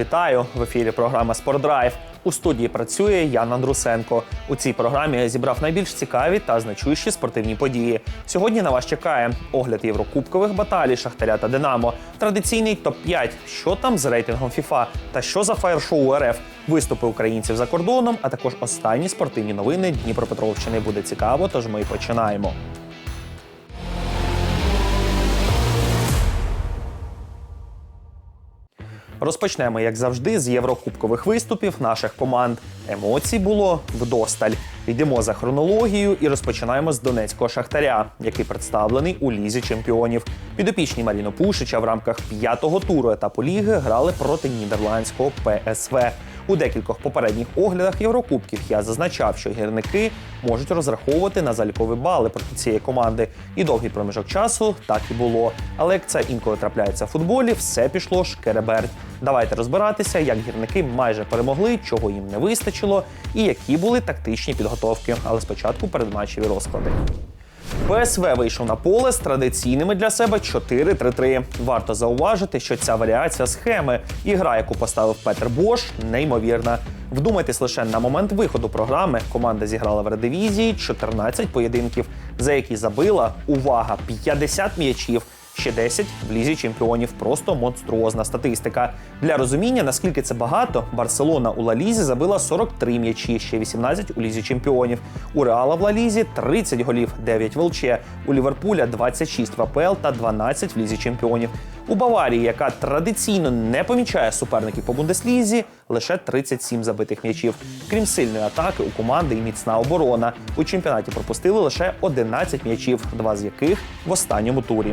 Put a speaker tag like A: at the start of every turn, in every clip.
A: Вітаю в ефірі. Програма Спортдрайв. У студії працює Ян Андрусенко. У цій програмі я зібрав найбільш цікаві та значущі спортивні події. Сьогодні на вас чекає огляд єврокубкових баталій Шахтаря та Динамо, традиційний топ 5 що там з рейтингом ФІФА та що за фаєр-шоу РФ, виступи українців за кордоном, а також останні спортивні новини Дніпропетровщини. Буде цікаво, тож ми починаємо. Розпочнемо, як завжди, з єврокубкових виступів наших команд. Емоцій було вдосталь. Йдемо за хронологією і розпочинаємо з донецького шахтаря, який представлений у лізі чемпіонів. Підопічні Маріно Пушича в рамках п'ятого туру етапу ліги грали проти нідерландського ПСВ. У декількох попередніх оглядах Єврокубків я зазначав, що гірники можуть розраховувати на залікові бали проти цієї команди. І довгий проміжок часу так і було. Але як це інколи трапляється в футболі, все пішло шкереберть. Давайте розбиратися, як гірники майже перемогли, чого їм не вистачило, і які були тактичні підготовки. Але спочатку передматчеві розклади. ПСВ вийшов на поле з традиційними для себе 4-3-3. Варто зауважити, що ця варіація схеми і гра, яку поставив Петер Бош, неймовірна. Вдумайтесь лише на момент виходу програми. Команда зіграла в редивізії 14 поєдинків, за які забила увага 50 м'ячів. Ще 10 в лізі чемпіонів. Просто монструозна статистика. Для розуміння, наскільки це багато, Барселона у Ла Лізі забила 43 м'ячі, ще 18 у лізі чемпіонів. У Реала в Ла Лізі 30 голів, 9 в ЛЧ. У Ліверпуля 26 в АПЛ та 12 в лізі чемпіонів. У Баварії, яка традиційно не помічає суперників по Бундеслізі, лише 37 забитих м'ячів. Крім сильної атаки, у команди і міцна оборона. У чемпіонаті пропустили лише 11 м'ячів, два з яких в останньому турі.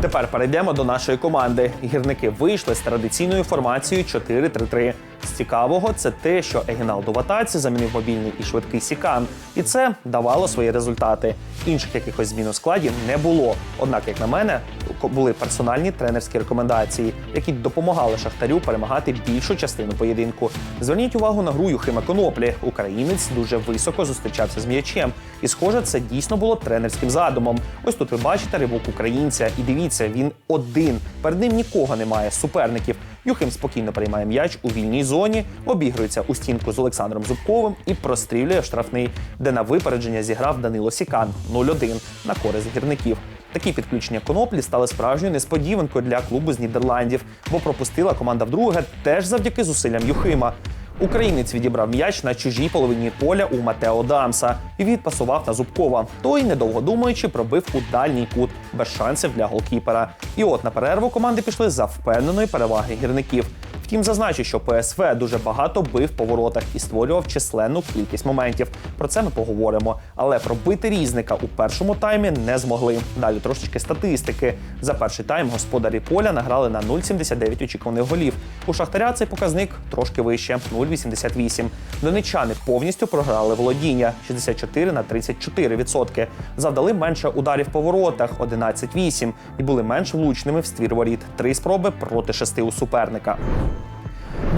A: Тепер перейдемо до нашої команди. Гірники вийшли з традиційною формацією 4-3-3. З цікавого це те, що Егіналду в атаці замінив мобільний і швидкий Сікан, і це давало свої результати. Інших якихось змін у складі не було. Однак, як на мене, були персональні тренерські рекомендації, які допомагали Шахтарю перемагати більшу частину поєдинку. Зверніть увагу на гру Юхима Коноплі. Українець дуже високо зустрічався з м'ячем, і схоже, це дійсно було тренерським задумом. Ось тут ви бачите ривок українця, і дивіться, він один. Перед ним нікого немає суперників. Юхим спокійно приймає м'яч у вільній зоні, обігрується у стінку з Олександром Зубковим і прострілює штрафний, де на випередження зіграв Данило Сікан 0-1 на користь гірників. Такі підключення коноплі стали справжньою несподіванкою для клубу з Нідерландів, бо пропустила команда вдруге теж завдяки зусиллям Юхима. Українець відібрав м'яч на чужій половині поля у Матео Дамса і відпасував на Зубкова. Той, недовго думаючи, пробив у дальній кут без шансів для голкіпера. І от на перерву команди пішли за впевненої переваги гірників. Втім, зазначу, що ПСВ дуже багато бив по воротах і створював численну кількість моментів. Про це ми поговоримо. Але пробити різника у першому таймі не змогли. Далі трошечки статистики. За перший тайм господарі поля награли на 0,79 очікуваних голів. У Шахтаря цей показник трошки вище 0,88. Донечани повністю програли володіння 64 на 34 відсотки. Завдали менше ударів по воротах 11,8 і були менш влучними в ствір воріт. Три спроби проти шести у суперника.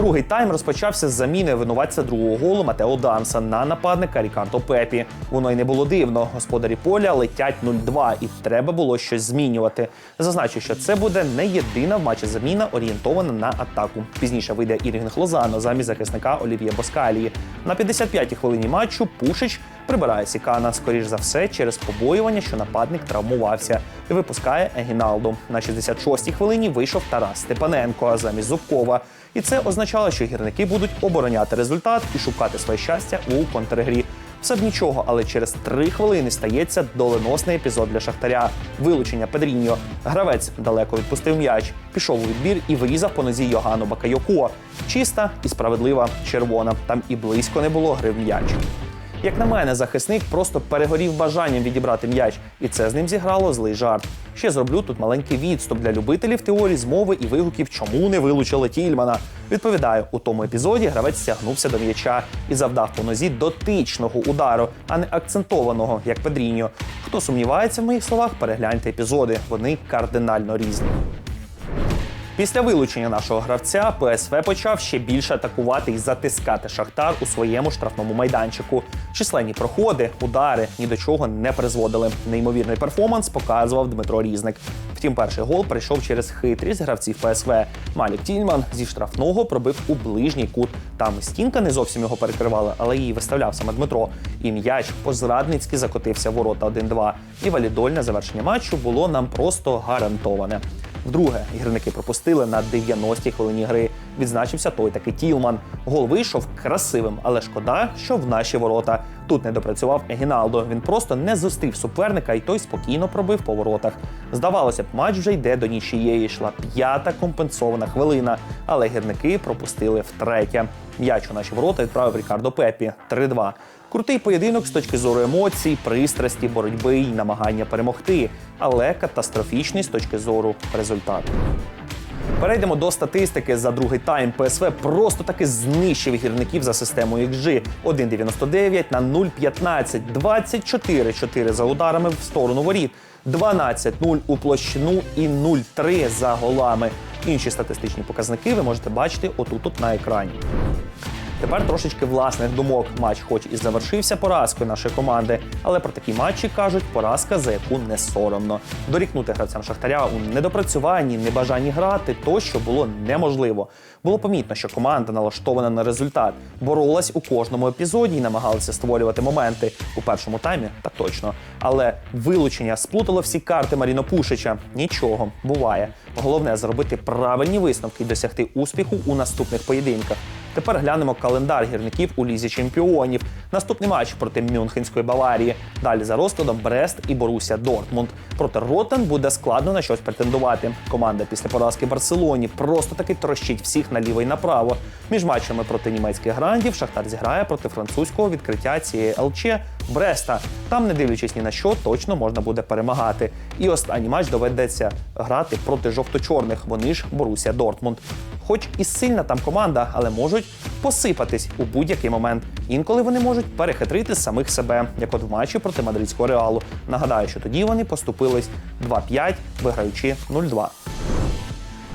A: Другий тайм розпочався з заміни винуватця другого голу Матео Данса на нападника Рікардо Пепі. Воно й не було дивно. Господарі поля летять 0-2, і треба було щось змінювати. Зазначу, що це буде не єдина в матчі заміна, орієнтована на атаку. Пізніше вийде Ірвінг Лозано замість захисника Олів'є Боскалії. На 55-й хвилині матчу Пушич прибирає Сікана, скоріш за все, через побоювання, що нападник травмувався, і випускає Егіналду. На 66-й хвилині вийшов Тарас Степаненко замість Зубкова. І це означало, що гірники будуть обороняти результат і шукати своє щастя у контргрі. Все б нічого, але через три хвилини стається доленосний епізод для шахтаря. Вилучення Педріньо. Гравець далеко відпустив м'яч, пішов у відбір і вирізав по нозі Йогану Бакайоко. Чиста і справедлива червона. Там і близько не було гри в м'яч. Як на мене, захисник просто перегорів бажанням відібрати м'яч, і це з ним зіграло злий жарт. Ще зроблю тут маленький відступ для любителів теорії змови і вигуків, чому не вилучили Тільмана. Відповідаю, у тому епізоді гравець стягнувся до м'яча і завдав по нозі дотичного удару, а не акцентованого, як Педріньо. Хто сумнівається в моїх словах, перегляньте епізоди. Вони кардинально різні. Після вилучення нашого гравця ПСВ почав ще більше атакувати і затискати Шахтар у своєму штрафному майданчику. Численні проходи, удари ні до чого не призводили. Неймовірний перформанс показував Дмитро Різник. Втім, перший гол прийшов через хитрість гравців ПСВ. Малік Тільман зі штрафного пробив у ближній кут. Там стінка не зовсім його перекривала, але її виставляв саме Дмитро. І м'яч позрадницьки закотився в ворота 1-2. І валідольне завершення матчу було нам просто гарантоване. Вдруге, гірники пропустили на 90-й хвилині гри. Відзначився той таки Тілман. Гол вийшов красивим, але шкода, що в наші ворота. Тут не допрацював Егіналдо. Він просто не зустрів суперника, і той спокійно пробив по воротах. Здавалося б, матч вже йде до нічієї. Йшла п'ята компенсована хвилина, але гірники пропустили втретє. М'яч у наші ворота відправив Рікардо Пепі 3-2. Крутий поєдинок з точки зору емоцій, пристрасті, боротьби і намагання перемогти, але катастрофічний з точки зору результату. Перейдемо до статистики. За другий тайм ПСВ просто таки знищив гірників за системою XG. 1,99 на 0,15, 24-4 за ударами в сторону воріт, 12-0 у площину і 0,3 за голами. Інші статистичні показники ви можете бачити отут на екрані. Тепер трошечки власних думок. Матч, хоч і завершився поразкою нашої команди, але про такі матчі кажуть поразка, за яку не соромно. Дорікнути гравцям Шахтаря у недопрацюванні, небажанні грати, тощо було неможливо. Було помітно, що команда налаштована на результат, боролась у кожному епізоді і намагалася створювати моменти у першому таймі, так точно. Але вилучення сплутало всі карти Маріно Пушича. Нічого буває. Головне зробити правильні висновки і досягти успіху у наступних поєдинках. Тепер глянемо календар гірників у лізі чемпіонів. Наступний матч проти Мюнхенської Баварії. Далі за розкладом Брест і Боруся Дортмунд. Проти Ротен буде складно на щось претендувати. Команда після поразки Барселоні просто таки трощить всіх наліво і направо. Між матчами проти німецьких грандів Шахтар зіграє проти французького відкриття цієї ЛЧ Бреста. Там, не дивлячись ні на що, точно можна буде перемагати. І останній матч доведеться грати проти жовто-чорних. Вони ж Боруся Дортмунд. Хоч і сильна там команда, але можуть посипатись у будь-який момент. Інколи вони можуть перехитрити самих себе, як от в матчі проти мадридського реалу. Нагадаю, що тоді вони поступились 2-5, виграючи 0-2.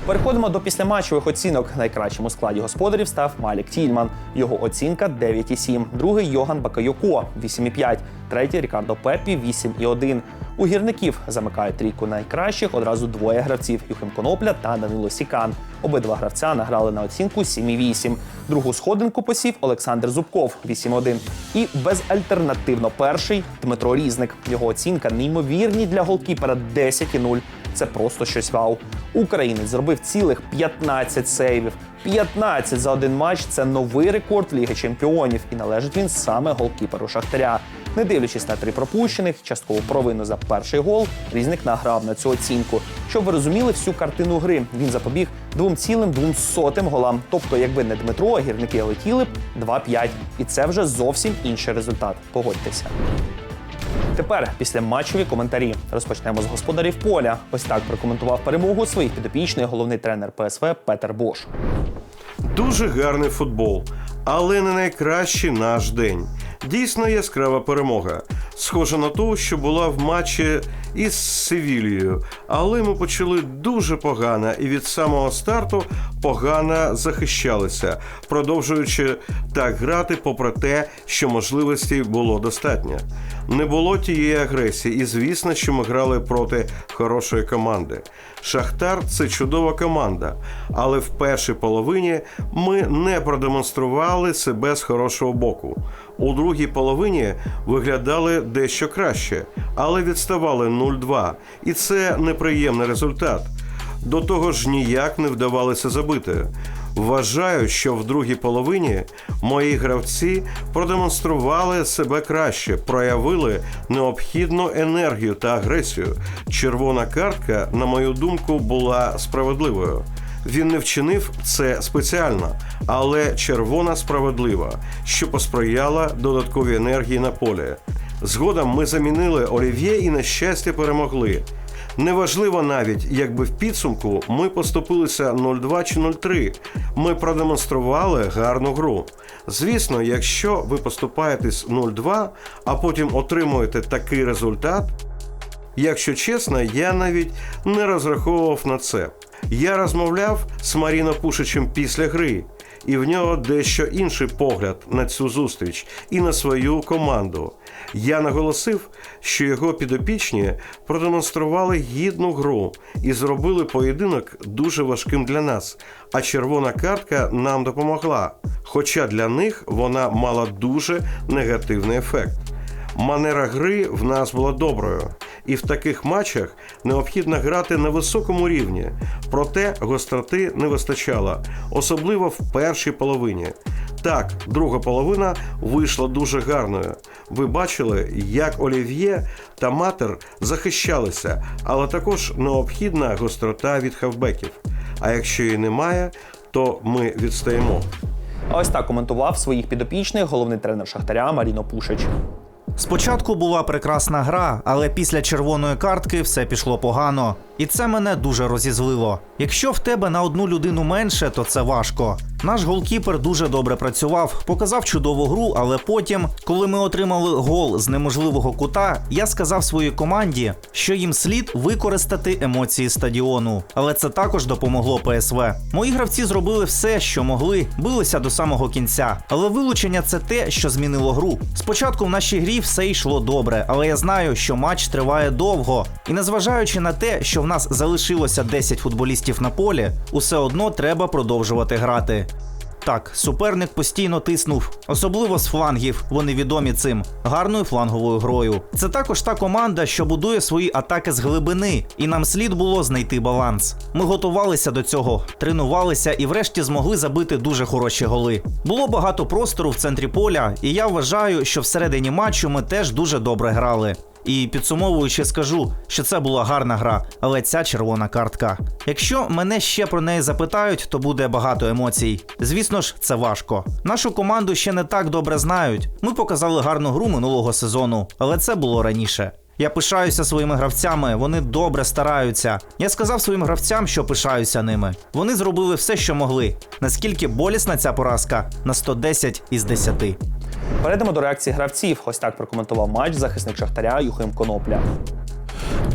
A: Переходимо до післяматчевих оцінок. Найкращим у складі господарів став Малік Тільман. Його оцінка 9,7. Другий Йоган Бакайоко 8,5. Третій Рікардо Пеппі 8,1. У гірників замикають трійку найкращих одразу двоє гравців Юхим Конопля та Данило Сікан. Обидва гравця награли на оцінку 7,8. Другу сходинку посів Олександр Зубков 8,1. І безальтернативно перший Дмитро Різник. Його оцінка неймовірні для голкіпера 10,0. Це просто щось вау. Українець зробив цілих 15 сейвів. 15 за один матч це новий рекорд Ліги Чемпіонів, і належить він саме голкіперу Шахтаря. Не дивлячись на три пропущених, часткову провину за перший гол, різник награв на цю оцінку. Щоб ви розуміли всю картину гри, він запобіг 2,2 голам. Тобто, якби не Дмитро, а гірники летіли б 2-5. І це вже зовсім інший результат. Погодьтеся. Тепер після матчові коментарі розпочнемо з господарів поля. Ось так прокоментував перемогу своїх підопічний головний тренер ПСВ Петер Бош.
B: Дуже гарний футбол, але не найкращий наш день. Дійсно яскрава перемога. Схожа на ту, що була в матчі із Севілією. Але ми почали дуже погано і від самого старту погано захищалися, продовжуючи так грати, попри те, що можливостей було достатньо. Не було тієї агресії, і звісно, що ми грали проти хорошої команди. Шахтар це чудова команда, але в першій половині ми не продемонстрували себе з хорошого боку. У другій половині виглядали дещо краще, але відставали 0-2. І це неприємний результат. До того ж ніяк не вдавалося забити. Вважаю, що в другій половині мої гравці продемонстрували себе краще, проявили необхідну енергію та агресію. Червона картка, на мою думку, була справедливою. Він не вчинив це спеціально, але червона справедлива, що посприяла додатковій енергії на полі. Згодом ми замінили Олів'є і на щастя перемогли. Неважливо навіть, якби в підсумку ми поступилися 0-2 чи 0-3. Ми продемонстрували гарну гру. Звісно, якщо ви поступаєтесь 0-2, а потім отримуєте такий результат, Якщо чесно, я навіть не розраховував на це. Я розмовляв з Маріно Пушичем після гри, і в нього дещо інший погляд на цю зустріч і на свою команду. Я наголосив, що його підопічні продемонстрували гідну гру і зробили поєдинок дуже важким для нас. А червона картка нам допомогла. Хоча для них вона мала дуже негативний ефект. Манера гри в нас була доброю, і в таких матчах необхідно грати на високому рівні. Проте гостроти не вистачало, особливо в першій половині. Так, друга половина вийшла дуже гарною. Ви бачили, як Олів'є та Матер захищалися, але також необхідна гострота від хавбеків. А якщо її немає, то ми відстаємо.
A: Ось так коментував своїх підопічних головний тренер Шахтаря Маріно Пушич.
C: Спочатку була прекрасна гра, але після червоної картки все пішло погано. І це мене дуже розізлило. Якщо в тебе на одну людину менше, то це важко. Наш голкіпер дуже добре працював, показав чудову гру, але потім, коли ми отримали гол з неможливого кута, я сказав своїй команді, що їм слід використати емоції стадіону. Але це також допомогло ПСВ. Мої гравці зробили все, що могли, билися до самого кінця. Але вилучення це те, що змінило гру. Спочатку в нашій грі все йшло добре, але я знаю, що матч триває довго. І незважаючи на те, що в нас залишилося 10 футболістів на полі, усе одно треба продовжувати грати. Так, суперник постійно тиснув, особливо з флангів. Вони відомі цим гарною фланговою грою. Це також та команда, що будує свої атаки з глибини, і нам слід було знайти баланс. Ми готувалися до цього, тренувалися і, врешті, змогли забити дуже хороші голи. Було багато простору в центрі поля, і я вважаю, що всередині матчу ми теж дуже добре грали. І підсумовуючи, скажу, що це була гарна гра, але ця червона картка. Якщо мене ще про неї запитають, то буде багато емоцій. Звісно ж, це важко. Нашу команду ще не так добре знають. Ми показали гарну гру минулого сезону, але це було раніше. Я пишаюся своїми гравцями, вони добре стараються. Я сказав своїм гравцям, що пишаюся ними. Вони зробили все, що могли. Наскільки болісна ця поразка на 110 із 10.
A: Перейдемо до реакції гравців. Ось так прокоментував матч захисник Шахтаря Юхим Конопля.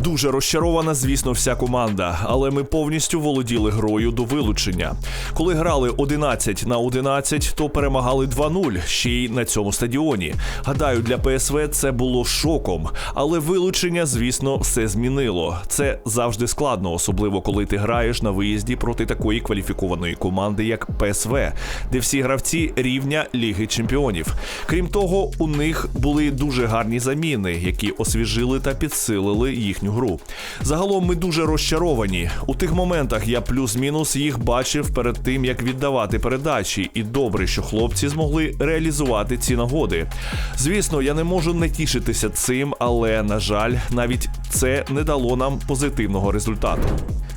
D: Дуже розчарована, звісно, вся команда, але ми повністю володіли грою до вилучення. Коли грали 11 на 11, то перемагали 2-0 ще й на цьому стадіоні. Гадаю, для ПСВ це було шоком, але вилучення, звісно, все змінило. Це завжди складно, особливо коли ти граєш на виїзді проти такої кваліфікованої команди, як ПСВ, де всі гравці рівня Ліги Чемпіонів. Крім того, у них були дуже гарні заміни, які освіжили та підсилили їхню гру. Загалом ми дуже розчаровані. У тих моментах я плюс-мінус їх бачив перед тим, як віддавати передачі, і добре, що хлопці змогли реалізувати ці нагоди. Звісно, я не можу не тішитися цим, але на жаль, навіть це не дало нам позитивного результату.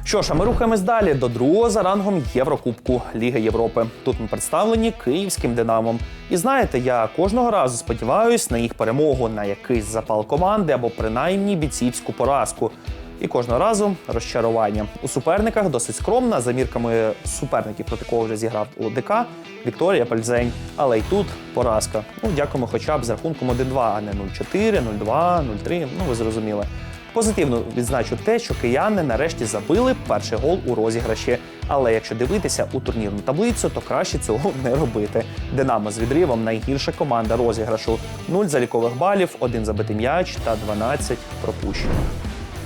A: Що ж, а ми рухаємось далі до другого за рангом Єврокубку Ліги Європи. Тут ми представлені київським динамом. І знаєте, я кожного разу сподіваюсь на їх перемогу, на якийсь запал команди або принаймні бійцівську поразку. І кожного разу розчарування у суперниках досить скромна за мірками суперників, проти кого вже зіграв ОДК Вікторія Пальзень. Але й тут поразка. Ну дякуємо, хоча б з рахунком 1-2, а не 0-4, 0-2, 0-3. Ну ви зрозуміли. Позитивно відзначу те, що кияни нарешті забили перший гол у розіграші. Але якщо дивитися у турнірну таблицю, то краще цього не робити. Динамо з відривом найгірша команда розіграшу: 0 залікових балів, 1 забитий м'яч та 12 пропущених.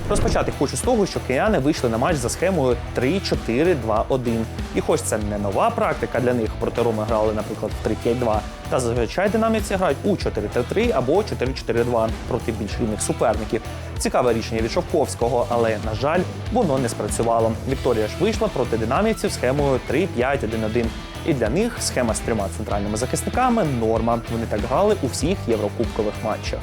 A: Розпочати хочу з того, що кияни вийшли на матч за схемою 3-4-2-1. І хоч це не нова практика для них, проти Роми грали, наприклад, в 3-5-2, та зазвичай динаміці грають у 4-3-3 або 4-4-2 проти більш рівних суперників. Цікаве рішення від Шовковського, але на жаль, воно не спрацювало. Вікторія ж вийшла проти динамівців схемою 3-5-1-1. І для них схема з трьома центральними захисниками норма. Вони так грали у всіх єврокубкових матчах.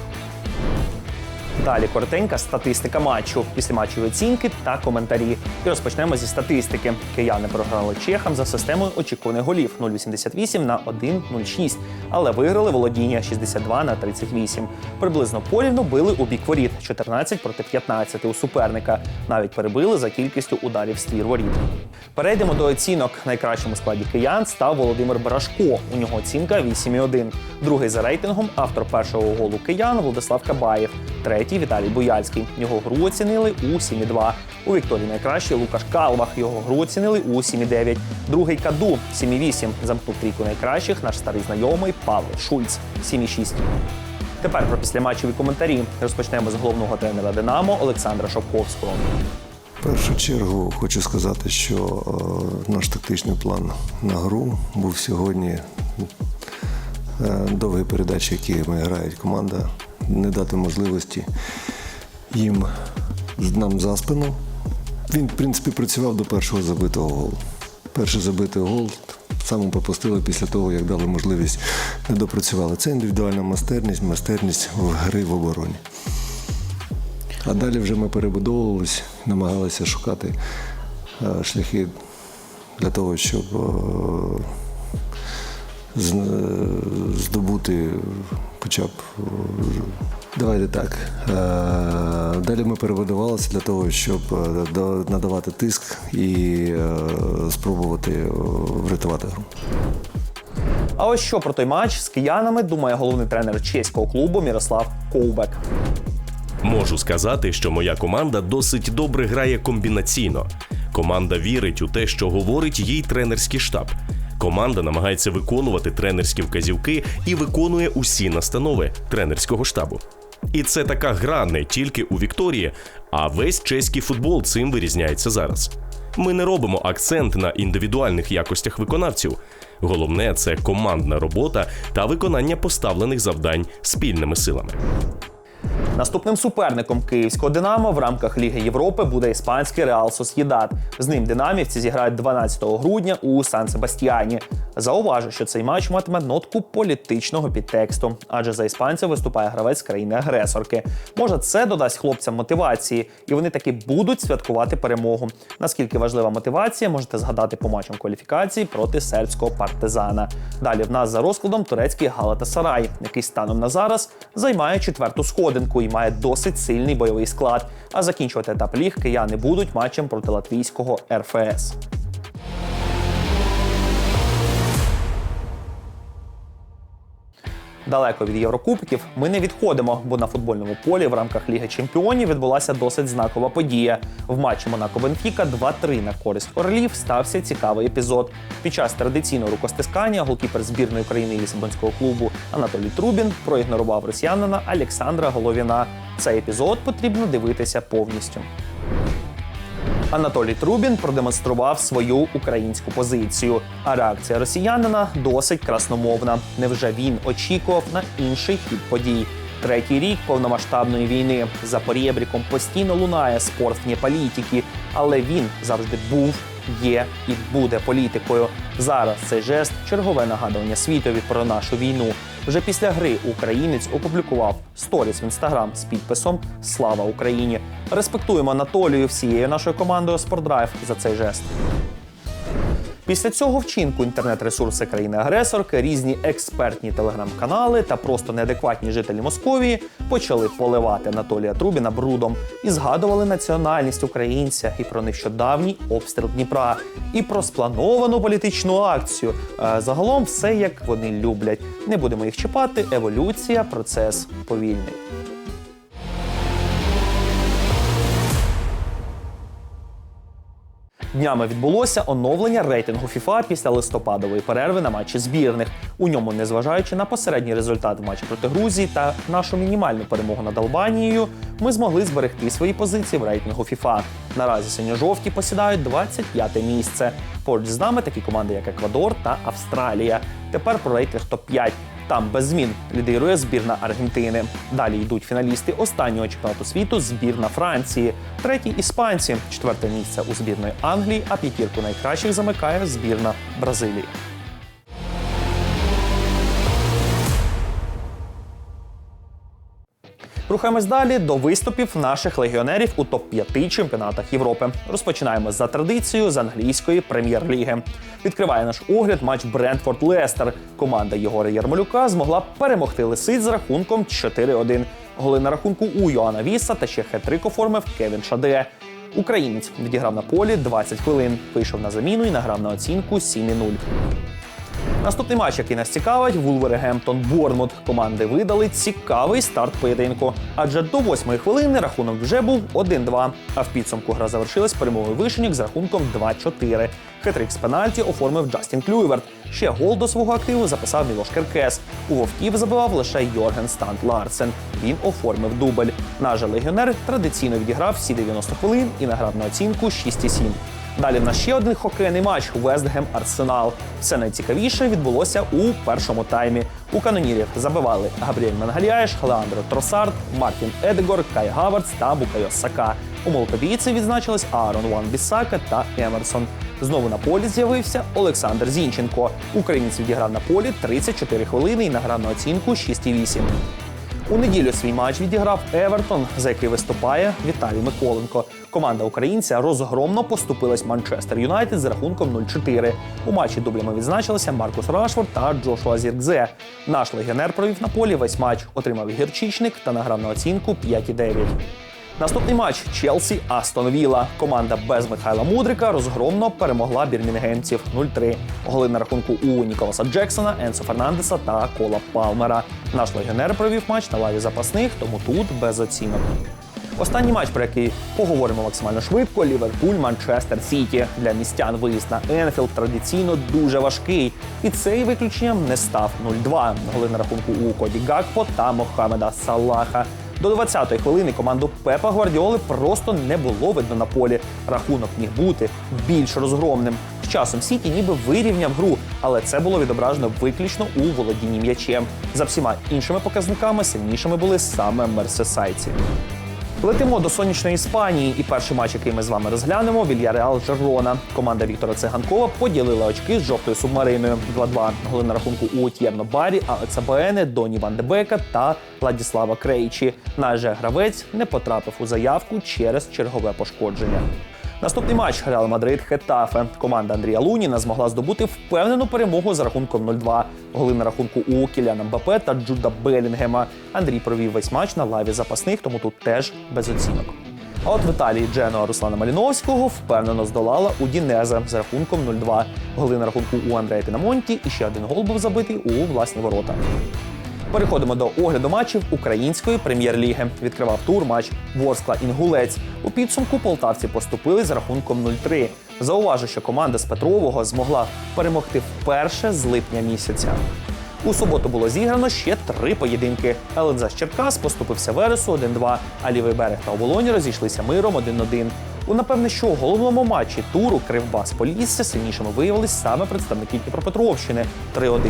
A: Далі коротенька статистика матчу, післяматчеві оцінки та коментарі. І розпочнемо зі статистики. Кияни програли чехам за системою очікуваних голів 0,88 на 1,06, але виграли володіння 62 на 38. Приблизно порівну били у бік воріт 14 проти 15 у суперника. Навіть перебили за кількістю ударів в ствір воріт. Перейдемо до оцінок. Найкращому складі киян став Володимир Барашко. У нього оцінка 8,1. Другий за рейтингом автор першого голу киян Владислав Кабаєв. Третій судді Віталій Бояльський. Його гру оцінили у 7,2. У Вікторії найкращий Лукаш Калвах. Його гру оцінили у 7,9. Другий Каду 7,8. Замкнув трійку найкращих наш старий знайомий Павло Шульц 7,6. Тепер про післяматчеві коментарі. Розпочнемо з головного тренера Динамо Олександра Шовковського.
E: В першу чергу хочу сказати, що е, наш тактичний план на гру був сьогодні е, довгі передачі, які ми грають команда, не дати можливості їм нам за спину. Він, в принципі, працював до першого забитого голу. Перший забитий гол саме пропустили після того, як дали можливість не допрацювали. Це індивідуальна майстерність, майстерність в гри в обороні. А далі вже ми перебудовувалися, намагалися шукати е, шляхи для того, щоб е, здобути хоча б. е, Давайте так. е, Далі ми перебудувалися для того, щоб е, надавати тиск і е, спробувати е, врятувати гру.
A: А ось що про той матч з киянами думає головний тренер чеського клубу Мірослав Ковбек.
F: Можу сказати, що моя команда досить добре грає комбінаційно. Команда вірить у те, що говорить їй тренерський штаб. Команда намагається виконувати тренерські вказівки і виконує усі настанови тренерського штабу. І це така гра не тільки у Вікторії, а весь чеський футбол цим вирізняється зараз. Ми не робимо акцент на індивідуальних якостях виконавців. Головне це командна робота та виконання поставлених завдань спільними силами.
A: Наступним суперником київського Динамо в рамках Ліги Європи буде іспанський Реал Сосєдат. З ним динамівці зіграють 12 грудня у Сан Себастьяні. Зауважу, що цей матч матиме нотку політичного підтексту, адже за іспанця виступає гравець країни-агресорки. Може, це додасть хлопцям мотивації, і вони таки будуть святкувати перемогу. Наскільки важлива мотивація, можете згадати по матчам кваліфікації проти сербського партизана. Далі в нас за розкладом турецький Галатасарай, який станом на зараз займає четверту сходинку і має досить сильний бойовий склад. А закінчувати етап ліг кияни будуть матчем проти латвійського РФС. Далеко від Єврокубків ми не відходимо, бо на футбольному полі в рамках Ліги Чемпіонів відбулася досить знакова подія. В матчі Монако Бенфіка 2-3 на користь Орлів стався цікавий епізод. Під час традиційного рукостискання голкіпер збірної України і Лісабонського клубу Анатолій Трубін проігнорував росіянина Олександра Головіна. Цей епізод потрібно дивитися повністю. Анатолій Трубін продемонстрував свою українську позицію. А реакція росіянина досить красномовна. Невже він очікував на інший хід подій? Третій рік повномасштабної війни за порєбріком постійно лунає спорт вне політики, але він завжди був, є і буде політикою. Зараз цей жест чергове нагадування світові про нашу війну. Вже після гри українець опублікував сторіс в інстаграм з підписом Слава Україні. Респектуємо Анатолію всією нашою командою Спортдрайв за цей жест. Після цього вчинку інтернет-ресурси країни-агресорки, різні експертні телеграм-канали та просто неадекватні жителі Московії почали поливати Анатолія Трубіна брудом і згадували національність українця і про нещодавній обстріл Дніпра, і про сплановану політичну акцію. Е, Загалом все як вони люблять. Не будемо їх чіпати. Еволюція, процес повільний. Днями відбулося оновлення рейтингу FIFA після листопадової перерви на матчі збірних. У ньому, незважаючи на посередній результат в матчі проти Грузії та нашу мінімальну перемогу над Албанією, ми змогли зберегти свої позиції в рейтингу FIFA. Наразі синьо-жовті посідають 25 місце. Поруч з нами такі команди, як Еквадор та Австралія. Тепер про рейтинг топ-5. Там без змін лідирує збірна Аргентини. Далі йдуть фіналісти останнього чемпіонату світу збірна Франції, третій іспанці, четверте місце у збірної Англії, а п'ятірку найкращих замикає збірна Бразилії. Рухаємось далі до виступів наших легіонерів у топ-5 чемпіонатах Європи. Розпочинаємо за традицією з англійської прем'єр-ліги. Відкриває наш огляд матч Брентфорд Лестер. Команда Єгора Ярмолюка змогла перемогти лисиць з рахунком 4-1. Голи на рахунку у Йоанна Віса та ще хет-трик оформив Кевін Шаде. Українець відіграв на полі 20 хвилин, вийшов на заміну і награв на оцінку 7,0. Наступний матч, який нас цікавить, Вулвергемптон Борнмут. Команди видали цікавий старт поєдинку. Адже до восьмої хвилини рахунок вже був 1-2. А в підсумку гра завершилась перемогою вишенік з рахунком 2-4. Хитрик з пенальті оформив Джастін Клюйверт. Ще гол до свого активу записав Мілош Керкес. У вовків забивав лише Йорген Стант Ларсен. Він оформив дубль. Наш легіонер традиційно відіграв всі 90 хвилин і награв на оцінку 6,7. Далі в нас ще один хокейний матч Вестгем Арсенал. Все найцікавіше відбулося у першому таймі. У канонірів забивали Габріель Менгаліаєш, Леандро Тросард, Мартін Едегор, Кай Гавардс та Букайо Сака. У молотобійці відзначились Аарон Ван Бісака та Емерсон. Знову на полі з'явився Олександр Зінченко. Українець відіграв на полі 34 хвилини і награв на оцінку 6,8. У неділю свій матч відіграв Евертон, за який виступає Віталій Миколенко. Команда українця розгромно поступилась Манчестер Юнайтед з рахунком 0-4. У матчі дублями відзначилися Маркус Рашфорд та Джошуа Зіркзе. Наш легіонер провів на полі весь матч, отримав гірчичник та награв на оцінку 5,9. Наступний матч Челсі Астон Вілла. Команда без Михайла Мудрика розгромно перемогла бірмінгемців 0-3. Голи на рахунку у Ніколаса Джексона, Енсо Фернандеса та Кола Палмера. Наш легіонер провів матч на лаві запасних, тому тут без оцінок. Останній матч, про який поговоримо максимально швидко: Ліверпуль, Манчестер Сіті. Для містян виїзд на Енфілд традиційно дуже важкий. І цей виключенням не став 0-2. Голи на рахунку у Коді Гакпо та Мохамеда Салаха. До 20-ї хвилини команду Пепа Гвардіоли просто не було видно на полі. Рахунок міг бути більш розгромним. З часом Сіті ніби вирівняв гру, але це було відображено виключно у володінні м'ячем. За всіма іншими показниками сильнішими були саме мерсесайці. Летимо до сонячної Іспанії, і перший матч, який ми з вами розглянемо, Вільяреал Жерона. Команда Віктора Циганкова поділила очки з жовтою субмариною 2-2. Голи на рахунку у Тєрно Барі, Алекса боене, Доні Ван Дебека та Владіслава Крейчі. Наш же гравець не потрапив у заявку через чергове пошкодження. Наступний матч Реал Мадрид Хетафе. Команда Андрія Луніна змогла здобути впевнену перемогу з рахунком 0-2. Голи на рахунку у Кіляна Мбапе та Джуда Белінгема. Андрій провів весь матч на лаві запасних, тому тут теж без оцінок. А от в Італії Дженуа Руслана Маліновського впевнено здолала Удінезе з рахунком 0-2. Голи на рахунку у Андрея Пінамонті і ще один гол був забитий у власні ворота. Переходимо до огляду матчів української прем'єр-ліги. Відкривав тур матч Ворскла Інгулець. У підсумку полтавці поступили з рахунком 0-3. Зауважу, що команда з Петрового змогла перемогти вперше з липня місяця. У суботу було зіграно ще три поєдинки. ЛНЗ з Черкас поступився Вересу 1-2, а лівий берег та оболоні розійшлися миром 1-1. У напевне, що у головному матчі туру Кривбас Полісся сильнішими виявились саме представники Дніпропетровщини 3-1.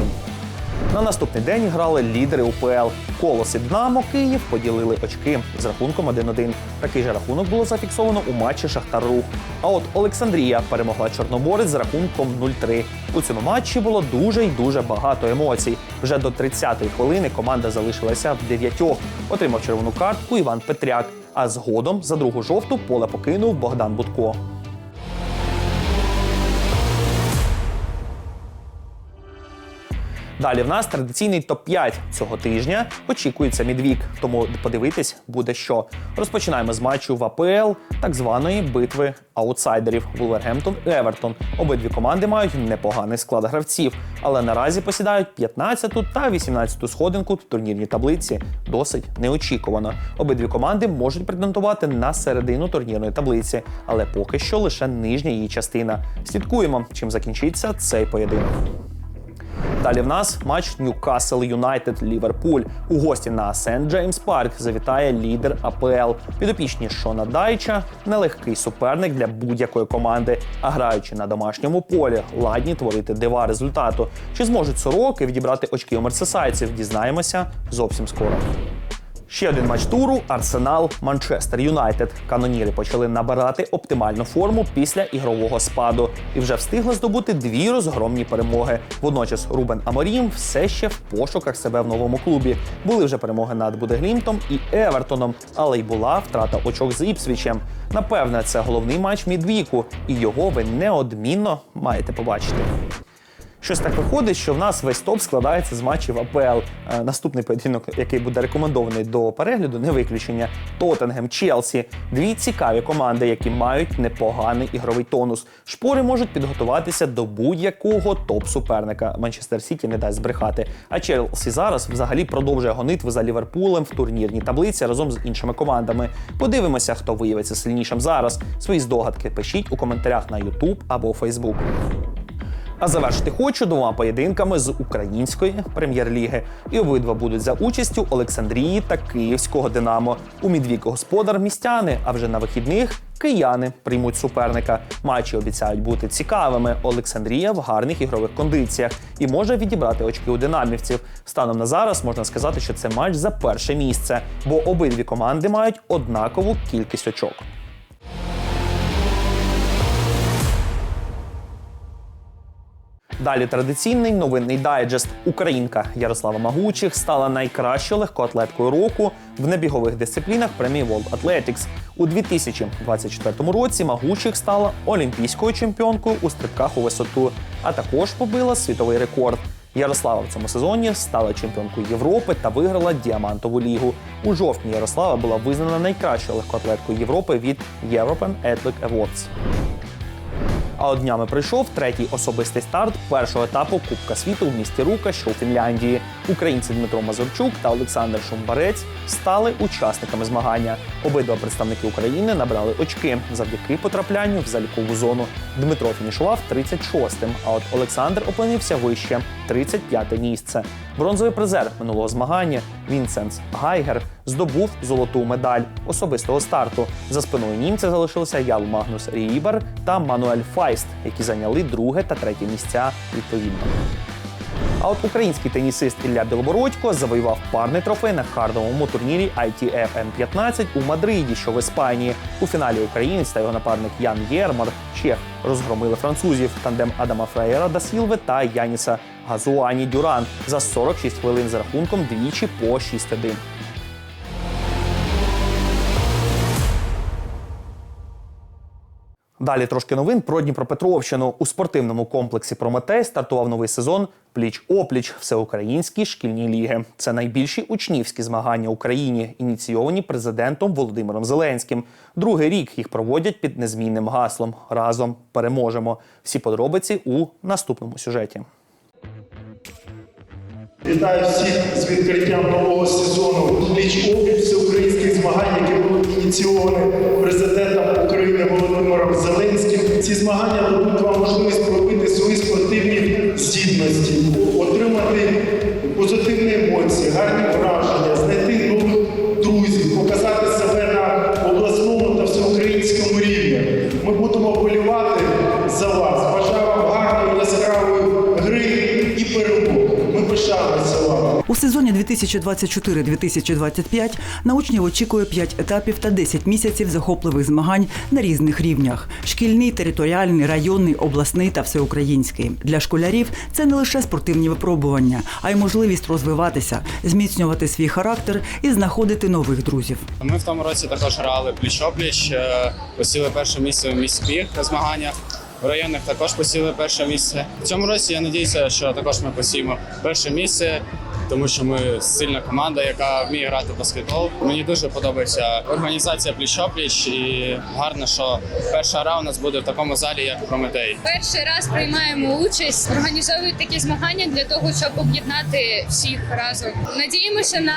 A: На наступний день грали лідери УПЛ. Колос і Динамо Київ поділили очки з рахунком 1-1. Такий же рахунок було зафіксовано у матчі Шахтар Рух. А от Олександрія перемогла Чорноморець з рахунком 0-3. У цьому матчі було дуже й дуже багато емоцій. Вже до 30-ї хвилини команда залишилася в дев'ятьох. Отримав червону картку Іван Петряк. А згодом за другу жовту поле покинув Богдан Будко. Далі в нас традиційний топ-5 цього тижня. Очікується мідвік, тому подивитись буде що. Розпочинаємо з матчу в АПЛ, так званої битви аутсайдерів Вулвергемптон Евертон. Обидві команди мають непоганий склад гравців, але наразі посідають 15-ту та 18-ту сходинку в турнірній таблиці. Досить неочікувано. Обидві команди можуть претендувати на середину турнірної таблиці, але поки що лише нижня її частина. Слідкуємо, чим закінчиться цей поєдинок. Далі в нас матч Ньюкасл Юнайтед Ліверпуль. У гості на Сент Джеймс Парк завітає лідер АПЛ. Підопічні Шона Дайча нелегкий суперник для будь-якої команди. А граючи на домашньому полі, ладні творити дива результату. Чи зможуть сороки відібрати очки у мерсесайців? Дізнаємося зовсім скоро. Ще один матч туру Арсенал Манчестер Юнайтед. Каноніри почали набирати оптимальну форму після ігрового спаду і вже встигли здобути дві розгромні перемоги. Водночас Рубен Аморім все ще в пошуках себе в новому клубі. Були вже перемоги над Будеглімтом і Евертоном, але й була втрата очок з Іпсвічем. Напевне, це головний матч мідвіку, і його ви неодмінно маєте побачити. Щось так виходить, що в нас весь топ складається з матчів АПЛ. Е, Наступний поєдинок, який буде рекомендований до перегляду, не виключення. Тоттенгем, Челсі. Дві цікаві команди, які мають непоганий ігровий тонус. Шпори можуть підготуватися до будь-якого топ-суперника. Манчестер Сіті не дасть збрехати. А Челсі зараз взагалі продовжує гонитву за Ліверпулем в турнірній таблиці разом з іншими командами. Подивимося, хто виявиться сильнішим зараз. Свої здогадки пишіть у коментарях на YouTube або Facebook. А завершити хочу двома поєдинками з української прем'єр-ліги. І обидва будуть за участю Олександрії та Київського Динамо. У Мідвік господар містяни, а вже на вихідних кияни приймуть суперника. Матчі обіцяють бути цікавими. Олександрія в гарних ігрових кондиціях і може відібрати очки у динамівців. Станом на зараз можна сказати, що це матч за перше місце, бо обидві команди мають однакову кількість очок. Далі традиційний новинний дайджест. Українка Ярослава Магучих стала найкращою легкоатлеткою року в небігових дисциплінах премії World Athletics. У 2024 році Магучих стала олімпійською чемпіонкою у стрибках у висоту, а також побила світовий рекорд. Ярослава в цьому сезоні стала чемпіонкою Європи та виграла діамантову лігу. У жовтні Ярослава була визнана найкращою легкоатлеткою Європи від European Athletic Awards. А от днями прийшов третій особистий старт першого етапу Кубка світу в місті Рука, що у Фінляндії. Українці Дмитро Мазурчук та Олександр Шумбарець стали учасниками змагання. Обидва представники України набрали очки завдяки потраплянню в залікову зону. Дмитро фінішував 36-тим, а от Олександр опинився вище 35-те місце. Бронзовий призер минулого змагання Вінсенс Гайгер здобув золоту медаль особистого старту. За спиною німця залишилися Ял Магнус Ріїбар та Мануель Файст, які зайняли друге та третє місця відповідно. А от український тенісист Ілля Білобородько завоював парний трофей на хардовому турнірі ITF M15 у Мадриді, що в Іспанії. У фіналі українець та його напарник Ян Єрмар Чех розгромили французів тандем Адама Фрейера да Сілви та Яніса Газуані Дюран за 46 хвилин з рахунком двічі по 6-1. Далі трошки новин про Дніпропетровщину. У спортивному комплексі Прометей стартував новий сезон Пліч-опліч всеукраїнські шкільні ліги. Це найбільші учнівські змагання Україні, ініційовані президентом Володимиром Зеленським. Другий рік їх проводять під незмінним гаслом Разом переможемо. Всі подробиці у наступному сюжеті.
G: Вітаю всіх з відкриттям нового сезону пліч опліч всеукраїнських змагань, які були ініційовані президентом України Володимиром Зеленським. Ці змагання дадуть вам можливість проявити свої спортивні здібності, отримати позитивні емоції, гарні враження,
H: сезоні 2024-2025 на учнів очікує 5 етапів та 10 місяців захопливих змагань на різних рівнях: шкільний, територіальний, районний, обласний та всеукраїнський. Для школярів це не лише спортивні випробування, а й можливість розвиватися, зміцнювати свій характер і знаходити нових друзів.
I: Ми в тому році також грали пліч-опліч, е, посіли перше місце в міських змаганнях. В районах також посіли перше місце. В цьому році я надіюся, що також ми посіємо перше місце, тому що ми сильна команда, яка вміє грати в баскетбол. Мені дуже подобається організація пліч-опліч і гарно, що перша гра у нас буде в такому залі, як Прометей.
J: Перший раз приймаємо участь, організовують такі змагання для того, щоб об'єднати всіх разом. Надіємося на,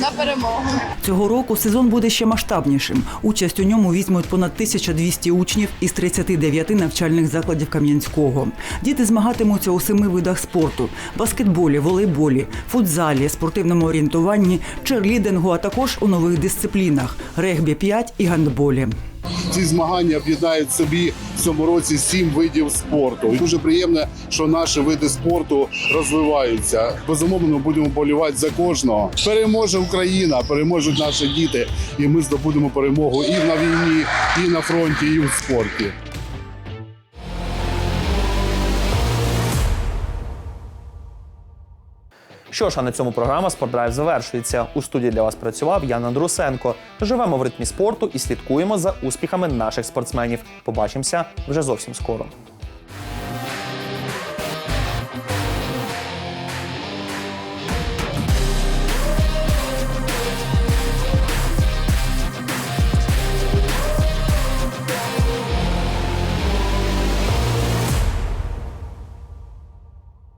J: на перемогу.
H: Цього року сезон буде ще масштабнішим. Участь у ньому візьмуть понад 1200 учнів із 39 навчальних закладів Кам'янського. Діти змагатимуться у семи видах спорту: баскетболі, волейболі, футзалі, спортивному орієнтуванні, черлідингу, а також у нових дисциплінах регбі 5 і гандболі.
K: Ці змагання об'єднають собі в цьому році сім видів спорту. Дуже приємно, що наші види спорту розвиваються. Безумовно, будемо болівати за кожного. Переможе Україна, переможуть наші діти, і ми здобудемо перемогу і на війні, і на фронті, і в спорті.
A: Що ж, а на цьому програма «Спортдрайв» завершується. У студії для вас працював Ян Андрусенко. Живемо в ритмі спорту і слідкуємо за успіхами наших спортсменів. Побачимося вже зовсім скоро.